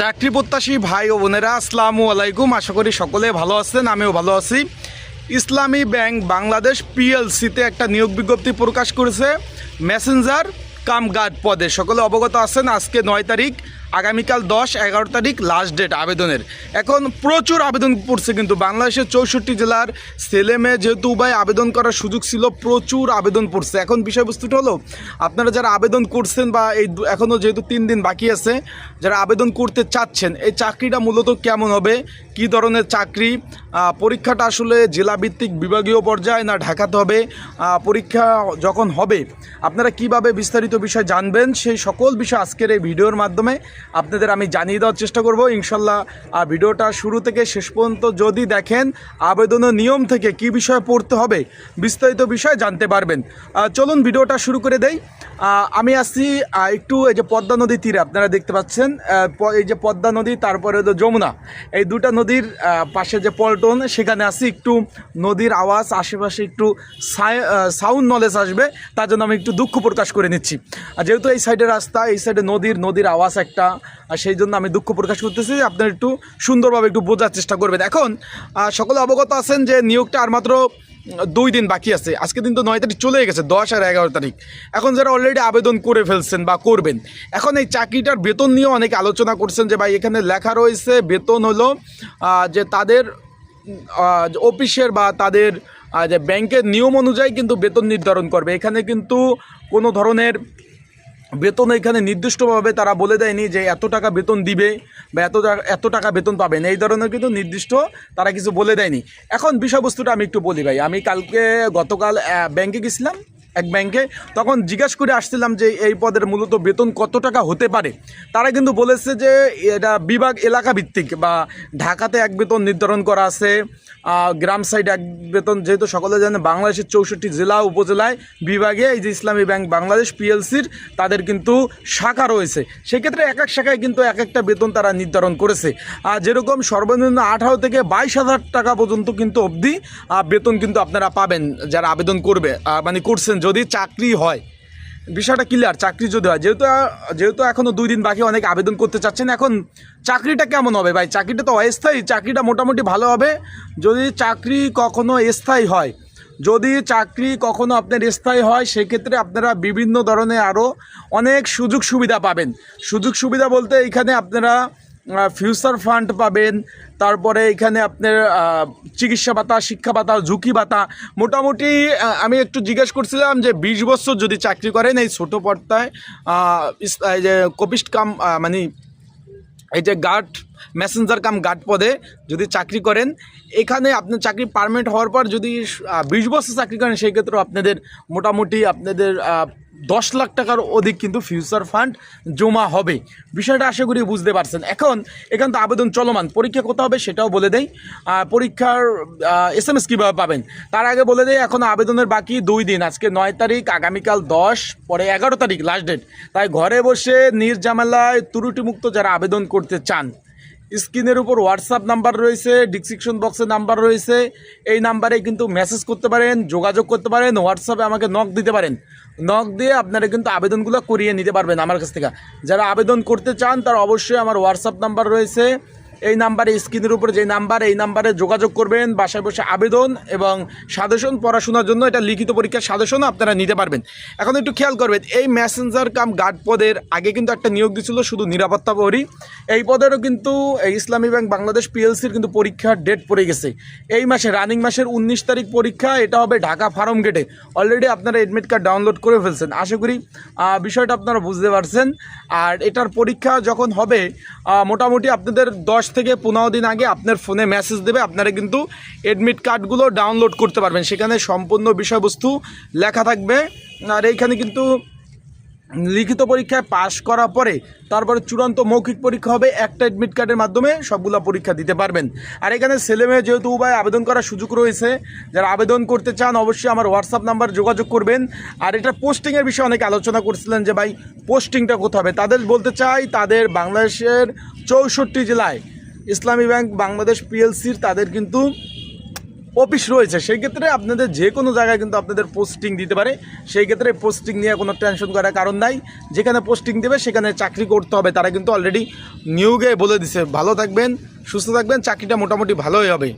চাকরি প্রত্যাশী ভাই ও বোনেরা, আসসালামু আলাইকুম। আশা করি সকলে ভালো আছেন, আমিও ভালো আছি। ইসলামী ব্যাংক বাংলাদেশ পিএলসিতে একটা নিয়োগ বিজ্ঞপ্তি প্রকাশ করেছে। মেসেঞ্জার কামগার্ড পদে। সকলে অবগত আছেন, আজকে নয় তারিখ আগামীকাল দশ, এগারো তারিখ লাস্ট ডেট আবেদনের। এখন প্রচুর আবেদন পড়ছে কিন্তু বাংলাদেশের চৌষট্টি জেলার ছেলে মেয়ে যেহেতু উভয় আবেদন করার সুযোগ ছিল, প্রচুর আবেদন পড়ছে। এখন বিষয়বস্তুটা হলো, আপনারা যারা আবেদন করছেন বা এই এখনও যেহেতু তিন দিন বাকি আছে, যারা আবেদন করতে চাচ্ছেন, এই চাকরিটা মূলত কেমন হবে? কি ধরনের চাকরি? পরীক্ষাটা আসলে জেলাভিত্তিক বিভাগীয় পর্যায়ে না ঢাকাতে হবে? পরীক্ষা যখন হবে, আপনারা কীভাবে বিস্তারিত বিষয় জানবেন? সেই সকল বিষয় আজকের এই ভিডিওর মাধ্যমে আপনাদের আমি জানিয়ে দেওয়ার চেষ্টা করব। ইনশাল্লাহ আহ, ভিডিওটা শুরু থেকে শেষ পর্যন্ত যদি দেখেন আবেদনের নিয়ম থেকে কি বিষয় পড়তে হবে বিস্তারিত বিষয় জানতে পারবেন। চলুন ভিডিওটা শুরু করে দেই। আমি আসছি একটু এই যে পদ্মা নদীর তীরে আপনারা দেখতে পাচ্ছেন। এই যে পদ্মা নদী তারপরে হলো যমুনা। এই দুটা নদীর পাশে যে পল্টন সেখানে আসি একটু নদীর আওয়াজ আশেপাশে একটু সাউন্ড নলেজ আসবে। তার জন্য আমি একটু দুঃখ প্রকাশ করে নিচ্ছি। আর যেহেতু এই সাইডে রাস্তা এই সাইডে নদীর নদীর আওয়াজ একটা আর সেই জন্য আমি দুঃখ প্রকাশ করতেছি আপনারা একটু সুন্দরভাবে একটু বোঝার চেষ্টা করবেন। এখন সকলে অবগত আছেন যে নিয়োগটা আর মাত্র দুই দিন বাকি আছে। আজকে দিন তো নয় তারিখ চলে গেছে, দশ আর এগারো তারিখ। এখন যারা অলরেডি আবেদন করে ফেলছেন বা করবেন, এখন এই চাকরিটার বেতন নিয়েও অনেকে আলোচনা করছেন যে, ভাই, এখানে লেখা রয়েছে বেতন হলো যে তাদের অফিসের বা তাদের যে ব্যাংকের নিয়ম অনুযায়ী কিন্তু বেতন নির্ধারণ করবে। এখানে কিন্তু কোনো ধরনের বেতন এখানে নির্দিষ্টভাবে তারা বলে দেয়নি যে এত টাকা বেতন দিবে বা এত এত টাকা বেতন পাবেন। এই ধরনের কিন্তু নির্দিষ্ট তারা কিছু বলে দেয়নি। এখন বিষয়বস্তুটা আমি একটু বলি ভাই। আমি কালকে, গতকাল ব্যাংকে গেছিলাম, এক ব্যাংকে। তখন জিজ্ঞাসা করে আসছিলাম যে এই পদের মূলত বেতন কত টাকা হতে পারে? তারা কিন্তু বলেছে যে এটা বিভাগ এলাকা ভিত্তিক বা ঢাকাতে এক বেতন নির্ধারণ করা আছে। গ্রাম সাইড এক বেতন, যেহেতু সকলে জানে বাংলাদেশের চৌষট্টি জেলা উপজেলায় বিভাগে এই যে ইসলামী ব্যাংক বাংলাদেশ পিএলসির তাদের কিন্তু শাখা রয়েছে। সেক্ষেত্রে এক এক শাখায় কিন্তু এক একটা বেতন তারা নির্ধারণ করেছে। আর যেরকম সর্বনিম্ন আঠারো থেকে বাইশ হাজার টাকা পর্যন্ত কিন্তু অবধি বেতন কিন্তু আপনারা পাবেন যারা আবেদন করবে মানে করছেন যদি চাকরি হয়। বিষয়টা ক্লিয়ার চাকরি যদি হয়। যেহেতু যেহেতু এখনও দুই দিন বাকি, অনেক আবেদন করতে চাচ্ছেন, এখন চাকরিটা কেমন হবে ভাই? চাকরিটা তো অস্থায়ী, চাকরিটা মোটামুটি ভালো হবে। যদি চাকরি কখনো স্থায়ী হয়, যদি চাকরি কখনো আপনার স্থায়ী হয়, সেক্ষেত্রে আপনারা বিভিন্ন ধরনের আরও অনেক সুযোগ সুবিধা পাবেন। সুযোগ সুবিধা বলতে এখানে আপনারা ফিউচার ফান্ড পাবেন। তারপরে এখানে আপনার চিকিৎসা ভাতা, শিক্ষা ভাতা, ঝুঁকি ভাতা। মোটামুটি আমি একটু জিজ্ঞেস করছিলাম যে বিশ বছর যদি চাকরি করেন এই ছোটো পর্দায় যে কপিস্ট কাম মানে এই যে গার্ড মেসেঞ্জার কাম গার্ড পদে যদি চাকরি করেন, এখানে আপনার চাকরি পারমানেন্ট হওয়ার পর যদি বিশ বছর চাকরি করেন, সেই ক্ষেত্রেও আপনাদের মোটামুটি আপনাদের দশ লাখ টাকার অধিক কিন্তু ফিউচার ফান্ড জমা হবে। বিষয়টা আশা করি বুঝতে পারছেন। এখন এখান তো আবেদন চলমান। পরীক্ষা কোথাও হবে সেটাও বলে দেই। পরীক্ষার এস এম এস কীভাবে পাবেন? তার আগে বলে দেয় এখন আবেদনের বাকি দুই দিন। আজকে নয় তারিখ, আগামীকাল দশ, পরে এগারো তারিখ লাস্ট ডেট তাই ঘরে বসে নির্জামেলায় ত্রুটিমুক্ত যারা আবেদন করতে চান স্ক্রিনের উপর হোয়াটসঅ্যাপ নাম্বার রয়েছে ডিসক্রিপশন বক্সে নাম্বার রয়েছে। এই নাম্বারে কিন্তু মেসেজ করতে পারেন, যোগাযোগ করতে পারেন হোয়াটসঅ্যাপে আমাকে নক দিতে পারেন। নক দিয়ে আপনারা কিন্তু আবেদনগুলো করিয়ে নিতে পারবেন আমার কাছ থেকে। যারা আবেদন করতে চান তারা অবশ্যই আমার হোয়াটসঅ্যাপ নাম্বার রয়েছে। এই নাম্বারে, স্ক্রিনের উপরে যে নাম্বার, এই নাম্বারে যোগাযোগ করবেন, বাসায় বসে আবেদন এবং সাজেশন পড়াশোনার জন্য এটা লিখিত পরীক্ষার সাজেশনও আপনারা নিতে পারবেন। এখন একটু খেয়াল করবেন, এই মেসেঞ্জার কাম গার্ড পদের আগে কিন্তু একটা নিয়োগ দিছিল শুধু নিরাপত্তা প্রহরী এই পদেরও কিন্তু ইসলামী ব্যাংক বাংলাদেশ পিএলসির কিন্তু পরীক্ষার ডেট পড়ে গেছে। এই মাসে রানিং মাসের উনিশ তারিখ পরীক্ষা, এটা হবে ঢাকা ফার্ম গেটে অলরেডি আপনারা এডমিট কার্ড ডাউনলোড করে ফেলছেন, আশা করি বিষয়টা আপনারা বুঝতে পারছেন। আর এটার পরীক্ষা যখন হবে মোটামুটি আপনাদের দশ থেকে পনেরো দিন আগে আপনার ফোনে মেসেজ দেবে, আপনারা কিন্তু এডমিট কার্ডগুলো ডাউনলোড করতে পারবেন। সেখানে সম্পূর্ণ বিষয়বস্তু লেখা থাকবে। আর এইখানে কিন্তু লিখিত পরীক্ষায় পাশ করার পরে তারপরে চূড়ান্ত মৌখিক পরীক্ষা হবে, একটা অ্যাডমিট কার্ডের মাধ্যমে সবগুলো পরীক্ষা দিতে পারবেন। আর এখানে ছেলেমেয়ে যেহেতু উভয় আবেদন করার সুযোগ রয়েছে, যারা আবেদন করতে চান অবশ্যই আমার হোয়াটসঅ্যাপ নাম্বার যোগাযোগ করবেন। আর এটা পোস্টিংয়ের বিষয়ে অনেকে আলোচনা করছিলেন যে, ভাই পোস্টিংটা কোথায় হবে? তাদের বলতে চাই, তাদের বাংলাদেশের চৌষট্টি জেলায় ইসলামী ব্যাংক, বাংলাদেশ পিএলসির তাদের কিন্তু অফিস রয়েছে। সেই ক্ষেত্রে আপনাদের যে কোনো জায়গায় কিন্তু আপনাদের পোস্টিং দিতে পারে। সেই ক্ষেত্রে পোস্টিং নিয়ে কোনো টেনশন করার কারণ নাই। যেখানে পোস্টিং দেবে, সেখানে চাকরি করতে হবে। তারা কিন্তু অলরেডি নিয়োগে বলে দিছে। ভালো থাকবেন, সুস্থ থাকবেন, চাকরিটা মোটামুটি ভালোই হবে।